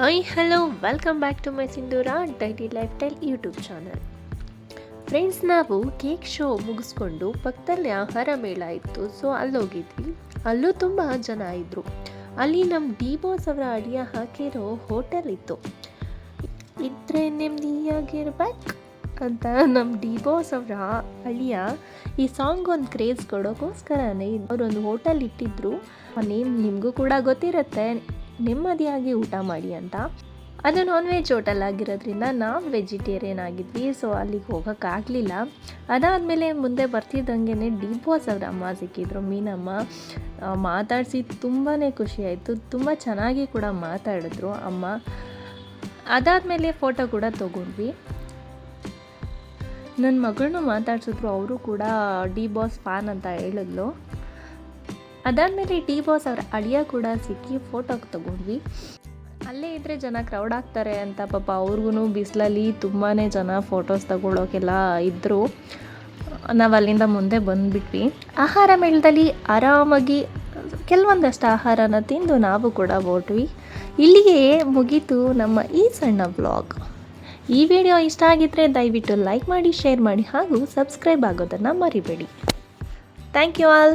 Hi hello welcome back to my Sindhura daily lifestyle YouTube channel friends ನಾವು cake show ಮುಗಿಸ್ಕೊಂಡು ಪಕ್ಕದಲ್ಲಿ ಆಹಾರ ಮೇಳ ಇತ್ತು. ಸೊ ಅಲ್ಲಿ ಹೋಗಿದ್ವಿ ಅಲ್ಲೂ ತುಂಬ ಜನ ಇದ್ದರು ಅಲ್ಲಿ ನಮ್ಮ ಡಿ ಬಾಸ್ ಅವರ ಅಡಿಯ ಹಾಕಿರೋ ಹೋಟೆಲ್ ಇತ್ತು. ಇದ್ರೆ ನೆಮ್ಮದಿಯಾಗಿರ್ಬೇಕು ಅಂತ ನಮ್ಮ ಡಿ ಬಾಸ್ ಅವರ ಅಳಿಯ ಈ ಸಾಂಗ್ ಒಂದು ಕ್ರೇಜ್ ಕೊಡೋಕ್ಕೋಸ್ಕರನೇ ಅವರೊಂದು ಹೋಟೆಲ್ ಇಟ್ಟಿದ್ರು. ನೇಮ್ ನಿಮಗೂ ಕೂಡ ಗೊತ್ತಿರುತ್ತೆ. ನೆಮ್ಮದಿಯಾಗಿ ಊಟ ಮಾಡಿ ಅಂತ. ಅದು ನಾನ್ ವೆಜ್ ಹೋಟೆಲ್ ಆಗಿರೋದ್ರಿಂದ ನಾವು ವೆಜಿಟೇರಿಯನ್ ಆಗಿದ್ವಿ ಸೊ ಅಲ್ಲಿಗೆ ಹೋಗೋಕ್ಕಾಗಲಿಲ್ಲ ಅದಾದಮೇಲೆ ಮುಂದೆ ಬರ್ತಿದ್ದಂಗೆ ಡಿ ಬಾಸ್ ಅವರ ಅಮ್ಮ ಸಿಕ್ಕಿದ್ರು, ಮೀನಮ್ಮ. ಮಾತಾಡಿಸಿ ತುಂಬಾ ಖುಷಿಯಾಯಿತು ತುಂಬ ಚೆನ್ನಾಗಿ ಕೂಡ ಮಾತಾಡಿದ್ರು ಅಮ್ಮ. ಅದಾದಮೇಲೆ ಫೋಟೋ ಕೂಡ ತೊಗೊಂಡ್ವಿ. ನನ್ನ ಮಗಳನ್ನೂ ಮಾತಾಡ್ಸಿದ್ರು, ಅವರು ಕೂಡ ಡಿ ಬಾಸ್ ಫ್ಯಾನ್ ಅಂತ ಹೇಳಿದ್ಲು. ಅದಾದಮೇಲೆ ಡಿ ಬಾಸ್ ಅವರ ಅಳಿಯ ಕೂಡ ಸಿಕ್ಕಿ ಫೋಟೋಗೆ ತಗೊಂಡ್ವಿ. ಅಲ್ಲೇ ಇದ್ದರೆ ಜನ ಕ್ರೌಡ್ ಆಗ್ತಾರೆ ಅಂತ ಪಾಪ ಅವ್ರಿಗೂ ಬಿಸಿಲಲ್ಲಿ ತುಂಬಾ ಜನ ಫೋಟೋಸ್ ತಗೊಳ್ಳೋಕೆಲ್ಲ ಇದ್ದರು ನಾವು ಅಲ್ಲಿಂದ ಮುಂದೆ ಬಂದುಬಿಟ್ವಿ. ಆಹಾರ ಮೇಳದಲ್ಲಿ ಆರಾಮಾಗಿ ಕೆಲವೊಂದಷ್ಟು ಆಹಾರನ ತಿಂದು ನಾವು ಕೂಡ ಹೊರಟ್ವಿ. ಇಲ್ಲಿಗೆ ಮುಗೀತು ನಮ್ಮ ಈ ಸಣ್ಣ ಬ್ಲಾಗ್ ಈ ವಿಡಿಯೋ ಇಷ್ಟ ಆಗಿದ್ದರೆ ದಯವಿಟ್ಟು ಲೈಕ್ ಮಾಡಿ ಶೇರ್ ಮಾಡಿ ಹಾಗೂ ಸಬ್ಸ್ಕ್ರೈಬ್ ಆಗೋದನ್ನು ಮರಿಬೇಡಿ. Thank you all